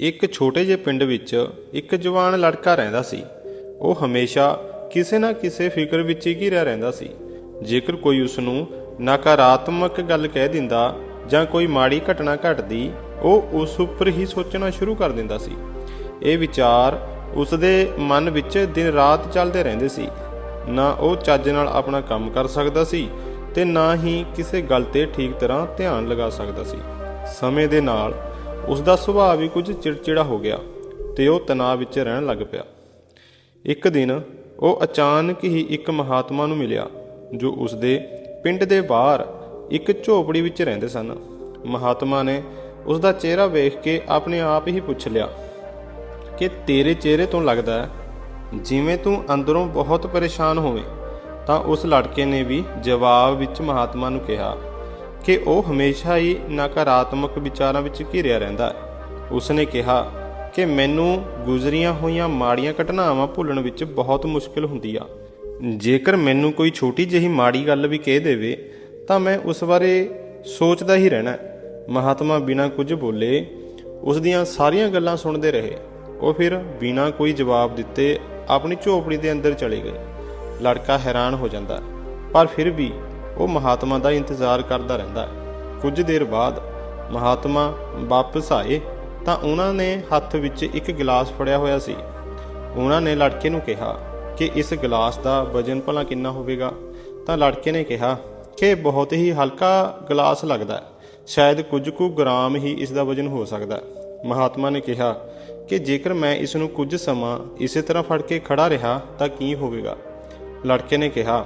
ਇੱਕ ਛੋਟੇ ਜਿਹੇ ਪਿੰਡ ਵਿੱਚ ਇੱਕ ਜਵਾਨ ਲੜਕਾ ਰਹਿੰਦਾ ਸੀ। ਉਹ ਹਮੇਸ਼ਾ ਕਿਸੇ ਨਾ ਕਿਸੇ ਫਿਕਰ ਵਿੱਚ ਹੀ ਘਿਰਿਆ ਰਹਿੰਦਾ ਸੀ। ਜੇਕਰ ਕੋਈ ਉਸ ਨੂੰ ਨਕਾਰਾਤਮਕ ਗੱਲ ਕਹਿ ਦਿੰਦਾ ਜਾਂ ਕੋਈ ਮਾੜੀ ਘਟਨਾ ਘਟਦੀ, ਉਹ ਉਸ ਉੱਪਰ ਹੀ ਸੋਚਣਾ ਸ਼ੁਰੂ ਕਰ ਦਿੰਦਾ ਸੀ। ਇਹ ਵਿਚਾਰ ਉਸ ਦੇ ਮਨ ਵਿੱਚ ਦਿਨ ਰਾਤ ਚੱਲਦੇ ਰਹਿੰਦੇ ਸੀ। ਨਾ ਉਹ ਚੱਜ ਨਾਲ ਆਪਣਾ ਕੰਮ ਕਰ ਸਕਦਾ ਸੀ ਤੇ ਨਾ ਹੀ ਕਿਸੇ ਗੱਲ ਤੇ ਠੀਕ ਤਰ੍ਹਾਂ ਧਿਆਨ ਲਗਾ ਸਕਦਾ ਸੀ। ਸਮੇਂ ਦੇ ਨਾਲ ਉਸ ਦਾ ਸੁਭਾਅ ਵੀ ਕੁਝ ਚਿੜਚਿੜਾ ਹੋ ਗਿਆ ਤੇ ਉਹ ਤਣਾਅ ਵਿੱਚ ਰਹਿਣ ਲੱਗ ਪਿਆ। ਇੱਕ ਦਿਨ ਉਹ ਅਚਾਨਕ ਹੀ ਇੱਕ ਮਹਾਤਮਾ ਨੂੰ ਮਿਲਿਆ, ਜੋ ਉਸ ਦੇ ਪਿੰਡ ਦੇ ਬਾਹਰ ਇੱਕ ਝੋਪੜੀ ਵਿੱਚ ਰਹਿੰਦੇ ਸਨ। ਮਹਾਤਮਾ ਨੇ ਉਸ ਦਾ ਚਿਹਰਾ ਵੇਖ ਕੇ ਆਪਣੇ ਆਪ ਹੀ ਪੁੱਛ ਲਿਆ ਕਿ ਤੇਰੇ ਚਿਹਰੇ ਤੋਂ ਲੱਗਦਾ ਹੈ, ਜਿਵੇਂ ਤੂੰ ਅੰਦਰੋਂ ਬਹੁਤ ਪਰੇਸ਼ਾਨ ਹੋਵੇਂ, ਤਾਂ ਉਸ ਲੜਕੇ ਨੇ ਵੀ ਜਵਾਬ ਵਿੱਚ ਮਹਾਤਮਾ ਨੂੰ ਕਿਹਾ ਕਿ ਉਹ ਹਮੇਸ਼ਾ ਹੀ ਨਕਾਰਾਤਮਕ ਵਿਚਾਰਾਂ ਵਿੱਚ ਘਿਰਿਆ ਰਹਿੰਦਾ ਹੈ। ਉਸਨੇ ਕਿਹਾ ਕਿ ਮੈਨੂੰ ਗੁਜ਼ਰੀਆਂ ਹੋਈਆਂ ਮਾੜੀਆਂ ਘਟਨਾਵਾਂ ਭੁੱਲਣ ਵਿੱਚ ਬਹੁਤ ਮੁਸ਼ਕਲ ਹੁੰਦੀ ਆ। ਜੇਕਰ ਮੈਨੂੰ ਕੋਈ ਛੋਟੀ ਜਿਹੀ ਮਾੜੀ ਗੱਲ ਵੀ ਕਹਿ ਦੇਵੇ, ਤਾਂ ਮੈਂ ਉਸ ਬਾਰੇ ਸੋਚਦਾ ਹੀ ਰਹਿਣਾ ਮਹਾਤਮਾ ਬਿਨਾਂ ਕੁਝ ਬੋਲੇ ਉਸ ਦੀਆਂ ਸਾਰੀਆਂ ਗੱਲਾਂ ਸੁਣਦੇ ਰਹੇ। ਉਹ ਫਿਰ ਬਿਨਾਂ ਕੋਈ ਜਵਾਬ ਦਿੱਤੇ ਆਪਣੀ ਝੋਪੜੀ ਦੇ ਅੰਦਰ ਚਲੇ ਗਏ। ਲੜਕਾ ਹੈਰਾਨ ਹੋ ਜਾਂਦਾ ਪਰ ਫਿਰ ਵੀ ਉਹ ਮਹਾਤਮਾ ਦਾ ਇੰਤਜ਼ਾਰ ਕਰਦਾ ਰਹਿੰਦਾ ਹੈ। ਕੁਝ ਦੇਰ ਬਾਅਦ ਮਹਾਤਮਾ ਵਾਪਸ ਆਏ ਤਾਂ ਉਹਨਾਂ ਨੇ ਹੱਥ ਵਿੱਚ ਇੱਕ ਗਲਾਸ ਫੜਿਆ ਹੋਇਆ ਸੀ। ਉਹਨਾਂ ਨੇ ਲੜਕੇ ਨੂੰ ਕਿਹਾ ਕਿ ਇਸ ਗਲਾਸ ਦਾ ਵਜ਼ਨ ਭਲਾ ਕਿੰਨਾ ਹੋਵੇਗਾ? ਤਾਂ ਲੜਕੇ ਨੇ ਕਿਹਾ ਕਿ ਬਹੁਤ ਹੀ ਹਲਕਾ ਗਲਾਸ ਲੱਗਦਾ ਹੈ। ਸ਼ਾਇਦ ਕੁਝ ਕੁ ਗ੍ਰਾਮ ਹੀ ਇਸ ਦਾ ਵਜ਼ਨ ਹੋ ਸਕਦਾ ਹੈ। ਮਹਾਤਮਾ ਨੇ ਕਿਹਾ ਕਿ ਜੇਕਰ ਮੈਂ ਇਸ ਨੂੰ ਕੁਝ ਸਮਾਂ ਇਸੇ ਤਰ੍ਹਾਂ ਫੜ ਕੇ ਖੜਾ ਰਿਹਾ ਤਾਂ ਕੀ ਹੋਵੇਗਾ? ਲੜਕੇ ਨੇ ਕਿਹਾ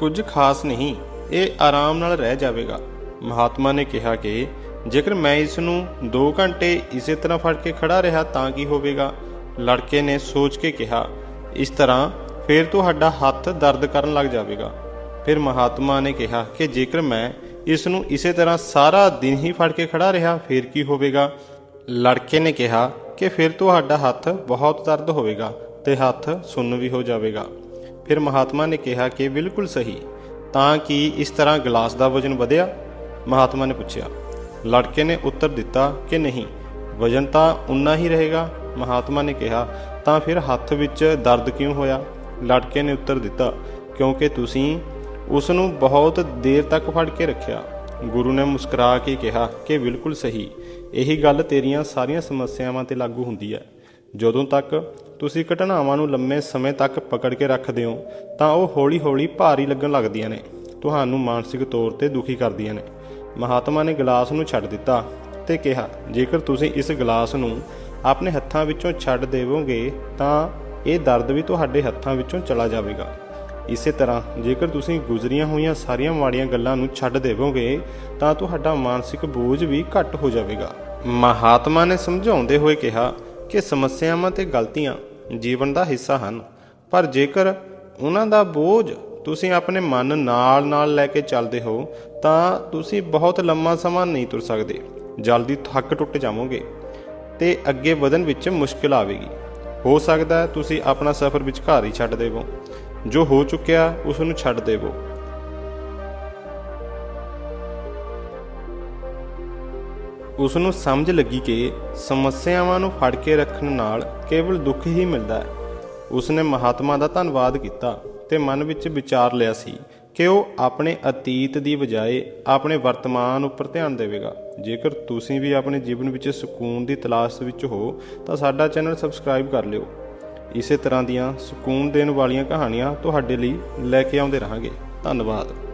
ਕੁਝ ਖਾਸ ਨਹੀਂ, ਇਹ ਆਰਾਮ ਨਾਲ ਰਹਿ ਜਾਵੇਗਾ। ਮਹਾਤਮਾ ਨੇ ਕਿਹਾ ਕਿ ਜੇਕਰ ਮੈਂ ਇਸ ਨੂੰ 2 ਘੰਟੇ ਇਸੇ ਤਰ੍ਹਾਂ ਫੜ ਕੇ ਖੜਾ ਰਿਹਾ ਤਾਂ ਕੀ ਹੋਵੇਗਾ? ਲੜਕੇ ਨੇ ਸੋਚ ਕੇ ਕਿਹਾ, ਇਸ ਤਰ੍ਹਾਂ ਫਿਰ ਤੁਹਾਡਾ ਹੱਥ ਦਰਦ ਕਰਨ ਲੱਗ ਜਾਵੇਗਾ। ਫਿਰ ਮਹਾਤਮਾ ਨੇ ਕਿਹਾ ਕਿ ਜੇਕਰ ਮੈਂ ਇਸ ਨੂੰ ਇਸੇ ਤਰ੍ਹਾਂ ਸਾਰਾ ਦਿਨ ਹੀ ਫੜ ਕੇ ਖੜਾ ਰਿਹਾ, ਫਿਰ ਕੀ ਹੋਵੇਗਾ? ਲੜਕੇ ਨੇ ਕਿਹਾ ਕਿ ਫਿਰ ਤੁਹਾਡਾ ਹੱਥ ਬਹੁਤ ਦਰਦ ਹੋਵੇਗਾ ਤੇ ਹੱਥ ਸੁੰਨ ਵੀ ਹੋ ਜਾਵੇਗਾ। ਫਿਰ ਮਹਾਤਮਾ ਨੇ ਕਿਹਾ ਕਿ ਬਿਲਕੁਲ ਸਹੀ, ਤਾਂ ਕਿ ਇਸ ਤਰ੍ਹਾਂ ਗਲਾਸ ਦਾ ਵਜ਼ਨ ਵਧਿਆ? ਮਹਾਤਮਾ ਨੇ ਪੁੱਛਿਆ, ਲੜਕੇ ਨੇ ਉੱਤਰ ਦਿੱਤਾ ਕਿ ਨਹੀਂ, ਵਜ਼ਨ ਤਾਂ ਉਨਾ ਹੀ ਰਹੇਗਾ? ਮਹਾਤਮਾ ਨੇ ਕਿਹਾ, ਤਾਂ ਫਿਰ ਹੱਥ ਵਿੱਚ ਦਰਦ ਕਿਉਂ ਹੋਇਆ? ਲੜਕੇ ਨੇ ਉੱਤਰ ਦਿੱਤਾ, ਕਿਉਂਕਿ ਤੁਸੀਂ ਉਸ ਨੂੰ ਬਹੁਤ ਦੇਰ ਤੱਕ ਫੜ ਕੇ ਰੱਖਿਆ। ਗੁਰੂ ਨੇ ਮੁਸਕਰਾ ਕੇ ਕਿਹਾ ਕਿ ਬਿਲਕੁਲ ਸਹੀ, ਇਹੀ ਗੱਲ ਤੇਰੀਆਂ ਸਾਰੀਆਂ ਸਮੱਸਿਆਵਾਂ ਤੇ ਲਾਗੂ ਹੁੰਦੀ ਹੈ। ਜਦੋਂ ਤੱਕ ਤੁਸੀਂ ਘਟਨਾਵਾਂ ਨੂੰ ਲੰਮੇ ਸਮੇਂ ਤੱਕ ਪਕੜ ਕੇ ਰੱਖਦੇ ਹੋ, ਤਾਂ ਉਹ ਹੌਲੀ-ਹੌਲੀ ਭਾਰੀ ਲੱਗਣ ਲੱਗਦੀਆਂ ਨੇ। ਤੁਹਾਨੂੰ ਮਾਨਸਿਕ ਤੌਰ ਤੇ ਦੁਖੀ ਕਰਦੀਆਂ ਨੇ। ਮਹਾਤਮਾ ਨੇ ਗਲਾਸ ਨੂੰ ਛੱਡ ਦਿੱਤਾ ਤੇ ਕਿਹਾ, ਜੇਕਰ ਤੁਸੀਂ ਇਸ ਗਲਾਸ ਨੂੰ ਆਪਣੇ ਹੱਥਾਂ ਵਿੱਚੋਂ ਛੱਡ ਦੇਵੋਗੇ, ਤਾਂ ਇਹ ਦਰਦ ਵੀ ਤੁਹਾਡੇ ਹੱਥਾਂ ਵਿੱਚੋਂ ਚਲਾ ਜਾਵੇਗਾ। ਇਸੇ ਤਰ੍ਹਾਂ, ਜੇਕਰ ਤੁਸੀਂ ਗੁਜ਼ਰੀਆਂ ਹੋਈਆਂ ਸਾਰੀਆਂ ਮਾੜੀਆਂ ਗੱਲਾਂ ਨੂੰ ਛੱਡ ਦੇਵੋਗੇ, ਤਾਂ ਤੁਹਾਡਾ ਮਾਨਸਿਕ ਬੋਝ ਵੀ ਘੱਟ ਹੋ ਜਾਵੇਗਾ। ਮਹਾਤਮਾ ਨੇ ਸਮਝਾਉਂਦੇ ਹੋਏ ਕਿਹਾ ਕਿ ਸਮੱਸਿਆਵਾਂ ਤੇ ਗਲਤੀਆਂ ਜੀਵਨ ਦਾ ਹਿੱਸਾ ਹਨ। ਪਰ ਜੇਕਰ ਉਹਨਾਂ ਦਾ ਬੋਝ ਤੁਸੀਂ ਆਪਣੇ ਮਨ ਨਾਲ ਨਾਲ ਲੈ ਕੇ ਚੱਲਦੇ ਹੋ, ਤਾਂ ਤੁਸੀਂ ਬਹੁਤ ਲੰਮਾ ਸਮਾਂ ਨਹੀਂ ਤੁਰ ਸਕਦੇ। ਜਲਦੀ ਥੱਕ ਟੁੱਟ ਜਾਵੋਗੇ ਤੇ ਅੱਗੇ ਵਧਣ ਵਿੱਚ ਮੁਸ਼ਕਲ ਆਵੇਗੀ। ਹੋ ਸਕਦਾ ਤੁਸੀਂ ਆਪਣਾ ਸਫ਼ਰ ਵਿਚਕਾਰ ਹੀ ਛੱਡ ਦੇਵੋ। ਜੋ ਹੋ ਚੁੱਕਿਆ, ਉਸ ਨੂੰ ਛੱਡ ਦੇਵੋ। ਉਸ ਨੂੰ ਸਮਝ ਲੱਗੀ ਕਿ ਸਮੱਸਿਆਵਾਂ ਨੂੰ ਫੜ ਕੇ ਰੱਖਣ ਨਾਲ ਕੇਵਲ ਦੁੱਖ ਹੀ ਮਿਲਦਾ ਹੈ। ਉਸ ਨੇ ਮਹਾਤਮਾ ਦਾ ਧੰਨਵਾਦ ਕੀਤਾ ਤੇ ਮਨ ਵਿੱਚ ਵਿਚਾਰ ਲਿਆ ਸੀ ਕਿ ਉਹ ਆਪਣੇ ਅਤੀਤ ਦੀ ਬਜਾਏ ਆਪਣੇ ਵਰਤਮਾਨ ਉੱਪਰ ਧਿਆਨ ਦੇਵੇਗਾ। ਜੇਕਰ ਤੁਸੀਂ ਵੀ ਆਪਣੇ ਜੀਵਨ ਵਿੱਚ ਸਕੂਨ ਦੀ ਤਲਾਸ਼ ਵਿੱਚ ਹੋ, ਤਾਂ ਸਾਡਾ ਚੈਨਲ ਸਬਸਕ੍ਰਾਈਬ ਕਰ ਲਿਓ। ਇਸੇ ਤਰ੍ਹਾਂ ਦੀਆਂ ਸਕੂਨ ਦੇਣ ਵਾਲੀਆਂ ਕਹਾਣੀਆਂ ਤੁਹਾਡੇ ਲਈ ਲੈ ਕੇ ਆਉਂਦੇ ਰਹਾਂਗੇ। ਧੰਨਵਾਦ।